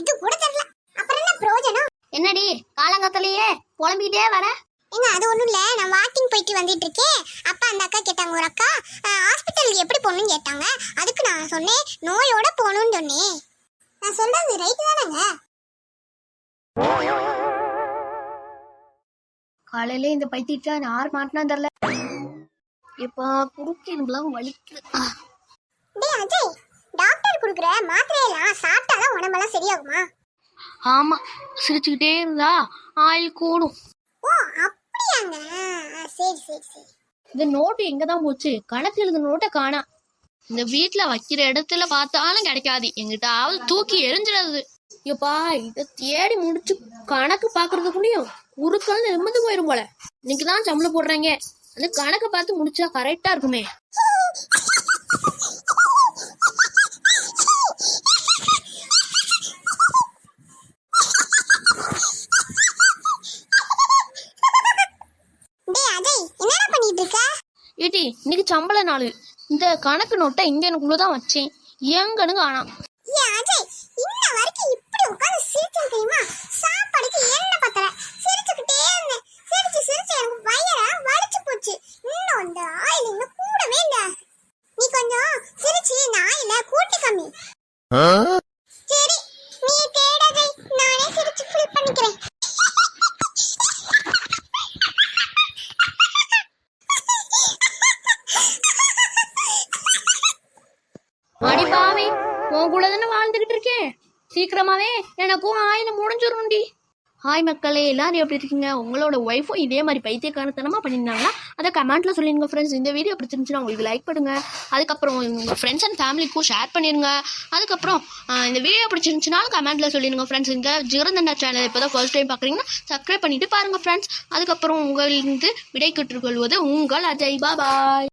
இது கூட தெரியல. அப்புறம் என்ன பிரயோஜனம்? என்னடி காலங்கத்திலேயே புலம்பிக்கிட்டே வர? ஏங்க அது ஒண்ணும் இல்ல. நான் வாக்கிங் போயிட்டு வந்துட்டு இருக்கேன். அப்ப அந்த அக்கா கேட்டாங்க ஒரு அக்கா ஹாஸ்பிட்டலுக்கு எப்படி போகணும்னு கேட்டாங்க. அதுக்கு நான் சொன்னேன் நோயோட போகணும்னு சொன்னேன். நான் சொல்றது ரைட் தானேங்க? காலையில இந்த பைத்திட்டா யார் மாட்டினா தெரியல. இப்ப குறுக்கு எனக்குலாம் வலிக்குது. டேய் அஜய் டாக்டர் கொடுக்குற மாத்திரையெல்லாம் உடம்பெல்லாம் சரியாகுமா? ஆமா சிரிச்சுக்கிட்டே இருந்தா ஆயில் கூடும். ஓ அப்படியாங்க. ஆ, சரி சரி சரி. இந்த நோட்டு எங்க தான் போச்சு? கணக்கு எழுதுன நோட்டை காணா. இந்த வீட்ல வைக்கிற இடத்துல பார்த்தாலும் கிடைக்காது. எங்கிட்டாவது தூக்கி எரிஞ்சிடாது. ஐயோப்பா இதை தேடி முடிச்சு கணக்கு பாக்குறதுக்குள்ளயும் உருக்கள் நிமிந்து போயிரும் போல. இன்னைக்கு தான் சம்பளம் போடுறாங்க. அந்த கணக்கு பார்த்து முடிச்சா கரெக்டா இருக்குமே அஜய் என்னடா பண்ணிட்டு இருக்க ஏட்டி இன்னைக்கு சம்பள நாள். இந்த கணக்கு நோட்டை இங்க எனக்குள்ளதான் வச்சேன். எங்கன்னு காணாம் ஏன் அஜய் இன்ன வரைக்கும் இப்படி உட்கார்ந்து சிரிச்சு தெரியுமா? சாப்பாடுக்கு என்ன பத்தல. சிரிச்சுக்கிட்டே இருந்தேன். சிரிச்சு சிரிச்சு எனக்கு வயிற வலிச்சு போச்சு. இன்னும் இந்த ஆயில் இன்னும் கூடவே இல்ல. நீ கொஞ்சம் சிரிச்சு கூட்டி கம்மி சரி நீ தேடாதே நானே சிரிச்சு ஃபில் பண்ணிக்கிறேன் அடி பாவி உன் கூட தானே வாழ்ந்துகிட்டு இருக்கேன். சீக்கிரமாவே எனக்கும் ஆயிரம் முடிஞ்சிரும்டி. ஹாய் மக்களே எல்லாரும் எப்படி இருக்கீங்க? உங்களோட ஒய்ஃபும் இதே மாதிரி பைத்தியக்காரத்தனமாக பண்ணியிருந்தாங்கன்னா அதை கமெண்ட்ல சொல்லிடுங்க ஃப்ரெண்ட்ஸ் இந்த வீடியோ பிடிச்சிருந்துச்சுன்னா உங்களுக்கு லைக் பண்ணுங்க. அதுக்கப்புறம் உங்கள் ஃப்ரெண்ட்ஸ் அண்ட் ஃபேமிலிக்கும் ஷேர் பண்ணிடுங்க அதுக்கப்புறம் இந்த வீடியோ பிடிச்சிருந்துச்சுனாலும் கமெண்ட்ல சொல்லிடுங்க ஃப்ரெண்ட்ஸ் இந்த ஜிகரந்தண்டா சேனல் இப்போ தான் ஃபர்ஸ்ட் டைம் பார்க்குறீங்கன்னா சப்ஸ்கிரைப் பண்ணிட்டு பாருங்க ஃப்ரெண்ட்ஸ் அதுக்கப்புறம் உங்களிருந்து விடை கற்றுக்கொள்வது உங்கள் அஜய். பாபாய்